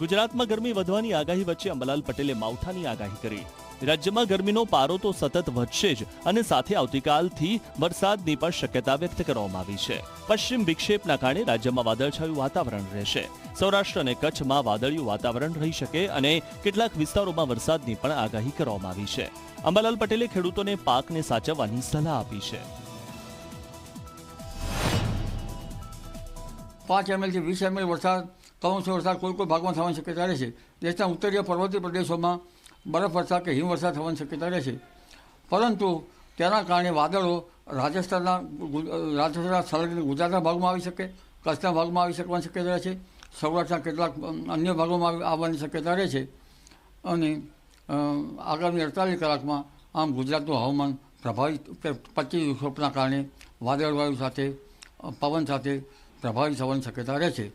ગુજરાતમાં ગરમી વધવાની આગાહી વચ્ચે અંબલાલ પટેલે માવઠાની આગાહી કરી. રાજ્યમાં ગરમીનો પારો તો સતત વધશે જ અને સાથે આવતીકાલથી વરસાદની પણ શક્યતા વ્યક્ત કરવામાં આવી છે. પશ્ચિમ વિક્ષેપના કારણે રાજ્યમાં વાદળછાયું વાતાવરણ રહેશે. સૌરાષ્ટ્ર અને કચ્છમાં વાદળિયું વાતાવરણ રહી શકે અને કેટલાક વિસ્તારોમાં વરસાદની પણ આગાહી કરવામાં આવી છે. અંબાલાલ પટેલે ખેડૂતોને પાકને સાચવવાની સલાહ આપી છે. પાંચ એમએલથી વીસ એમએલ વરસાદ કમોસમી વરસાદ કોઈ કોઈ ભાગમાં થવાની શક્યતા રહે છે. દેશના ઉત્તરીય પર્વતીય પ્રદેશોમાં બરફ વરસાદ કે હિમવર્ષા થવાની શક્યતા રહે છે. પરંતુ તેના કારણે વાદળો રાજસ્થાનના રાજસ્થાનના સંલગ્ન ગુજરાતના ભાગમાં આવી શકે, કચ્છના ભાગમાં આવી શકવાની શક્યતા રહે છે. સૌરાષ્ટ્રના કેટલાક અન્ય ભાગોમાં આવી- આવવાની શક્યતા રહે છે. અને આગામી અડતાલીસ કલાકમાં આમ ગુજરાતનું હવામાન પ્રભાવિત પચીસ વિક્ષોપના કારણે વાદળવાયુ સાથે પવન સાથે પ્રભાવિત થવાની શક્યતા રહે છે.